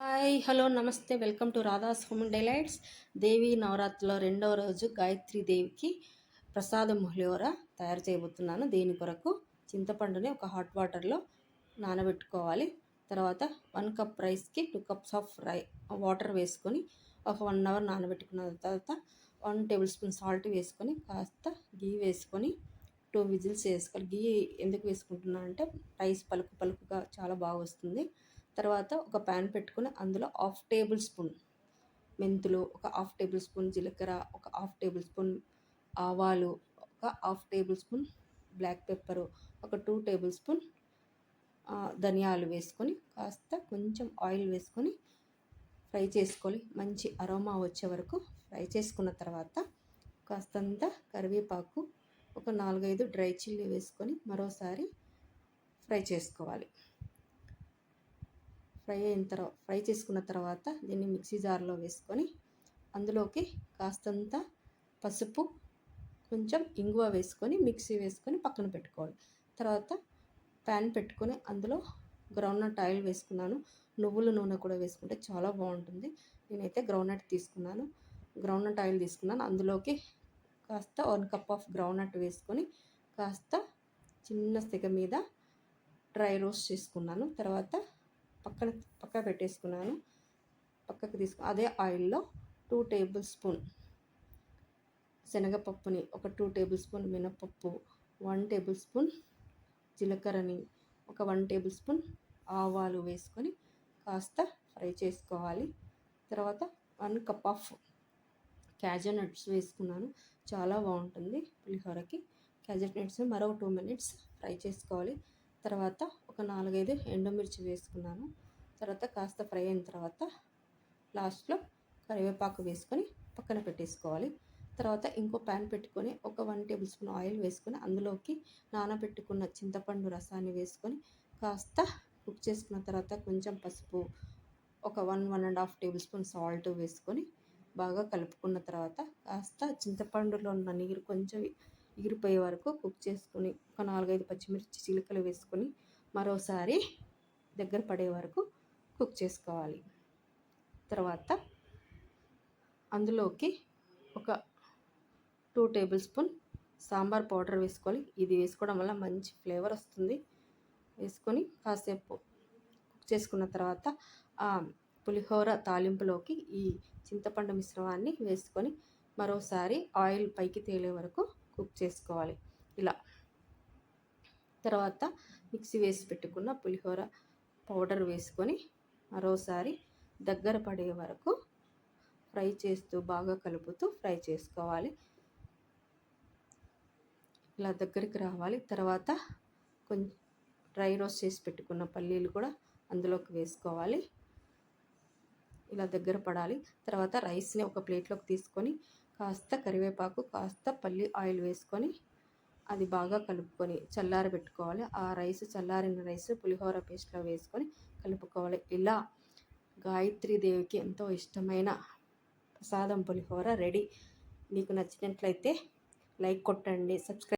Hi hello నమస్తే. Welcome to Radha's home delights. దేవి నవరాత్రిలో రెండవ రోజు గాయత్రి దేవికి ప్రసాదం పులిహోర తయారు చేయబోతున్నాను. దీని కొరకు? చింతపండుని ఒక హాట్ వాటర్లో నానబెట్టుకోవాలి. తర్వాత వన్ కప్ రైస్కి టూ కప్స్ ఆఫ్ రై వాటర్ వేసుకొని ఒక వన్ అవర్ నానబెట్టుకున్న తర్వాత వన్ టేబుల్ స్పూన్ సాల్ట్ వేసుకొని కాస్త గీ వేసుకొని టూ విజిల్స్ వేసుకోవాలి. గీ ఎందుకు వేసుకుంటున్నాను అంటే రైస్ పలుకు పలుకుగా చాలా బాగా వస్తుంది. తర్వాత ఒక ప్యాన్ పెట్టుకుని అందులో హాఫ్ టేబుల్ స్పూన్ మెంతులు ఒక హాఫ్ టేబుల్ స్పూన్ జీలకర్ర ఒక హాఫ్ టేబుల్ స్పూన్ ఆవాలు ఒక half tablespoon black pepper ఒక టూ టేబుల్ స్పూన్ ధనియాలు వేసుకొని కాస్త కొంచెం ఆయిల్ వేసుకొని ఫ్రై చేసుకోవాలి. మంచి అరోమా వచ్చే వరకు ఫ్రై చేసుకున్న తర్వాత కాస్తంత కరివేపాకు ఒక నాలుగైదు డ్రై చిల్లీ వేసుకొని మరోసారి ఫ్రై చేసుకోవాలి. ఫ్రై అయిన తర్వాత ఫ్రై చేసుకున్న తర్వాత దీన్ని మిక్సీ జార్లో వేసుకొని అందులోకి కాస్తంత పసుపు కొంచెం ఇంగువ వేసుకొని మిక్సీ వేసుకొని పక్కన పెట్టుకోవాలి. తర్వాత ప్యాన్ పెట్టుకొని అందులో గ్రౌండ్నట్ ఆయిల్ వేసుకున్నాను. నువ్వుల నూనె కూడా వేసుకుంటే చాలా బాగుంటుంది. నేనైతే గ్రౌండ్నట్ తీసుకున్నాను. గ్రౌండ్నట్ ఆయిల్ తీసుకున్నాను. అందులోకి కాస్త వన్ కప్ ఆఫ్ గ్రౌండ్నట్ వేసుకొని కాస్త చిన్న సెగ మీద డ్రై రోస్ట్ చేసుకున్నాను. తర్వాత పక్కన పక్క పెట్టేసుకున్నాను. పక్కకు తీసుకు అదే ఆయిల్లో టూ టేబుల్ స్పూన్ శనగపప్పుని ఒక టూ టేబుల్ స్పూన్ మినపప్పు వన్ టేబుల్ స్పూన్ జీలకర్రని ఒక వన్ టేబుల్ స్పూన్ ఆవాలు వేసుకొని కాస్త ఫ్రై చేసుకోవాలి. తర్వాత one cup of cashew nuts వేసుకున్నాను. చాలా బాగుంటుంది పులిహోరకి. క్యాజు నట్స్ మరో టూ మినిట్స్ ఫ్రై చేసుకోవాలి. తర్వాత ఒక నాలుగైదు ఎండుమిర్చి వేసుకున్నాను. తర్వాత కాస్త ఫ్రై అయిన తర్వాత లాస్ట్లో కరివేపాకు వేసుకొని పక్కన పెట్టేసుకోవాలి. తర్వాత ఇంకో ప్యాన్ పెట్టుకొని ఒక వన్ టేబుల్ స్పూన్ ఆయిల్ వేసుకొని అందులోకి నానబెట్టుకున్న చింతపండు రసాన్ని వేసుకొని కాస్త కుక్ చేసుకున్న తర్వాత కొంచెం పసుపు ఒక one one and half tablespoon salt వేసుకొని బాగా కలుపుకున్న తర్వాత కాస్త చింతపండులో ఉన్న నీరు కొంచెం ఎగిరిపోయే వరకు కుక్ చేసుకుని ఒక నాలుగైదు పచ్చిమిర్చి చిలుకలు వేసుకొని మరోసారి దగ్గర పడే వరకు కుక్ చేసుకోవాలి. తర్వాత అందులోకి ఒక two tablespoon sambar powder వేసుకోవాలి ఇది వేసుకోవడం వల్ల మంచి ఫ్లేవర్ వస్తుంది. వేసుకొని కాసేపు కుక్ చేసుకున్న తర్వాత ఆ పులిహోర తాలింపులోకి ఈ చింతపండు మిశ్రమాన్ని వేసుకొని మరోసారి ఆయిల్ పైకి తేలే వరకు కుక్ చేసుకోవాలి. ఇలా. తర్వాత మిక్సీ వేసి పెట్టుకున్న పులిహోర పౌడర్ వేసుకొని మరోసారి దగ్గర పడే వరకు ఫ్రై చేస్తూ బాగా కలుపుతూ ఫ్రై చేసుకోవాలి. ఇలా దగ్గరికి రావాలి. తర్వాత కొంచెం డ్రై రోస్ట్ చేసి పెట్టుకున్న పల్లీలు కూడా అందులోకి వేసుకోవాలి. ఇలా దగ్గర పడాలి. తర్వాత రైస్ని ఒక ప్లేట్లోకి తీసుకొని కాస్త కరివేపాకు కాస్త పల్లి ఆయిల్ వేసుకొని అది బాగా కలుపుకొని చల్లారి పెట్టుకోవాలి ఆ రైస్ చల్లారిన రైస్ పులిహోర పేస్ట్లో వేసుకొని కలుపుకోవాలి. ఇలా గాయత్రి దేవికి ఎంతో ఇష్టమైన ప్రసాదం పులిహోర రెడీ. మీకు నచ్చినట్లయితే లైక్ కొట్టండి సబ్స్క్రైబ్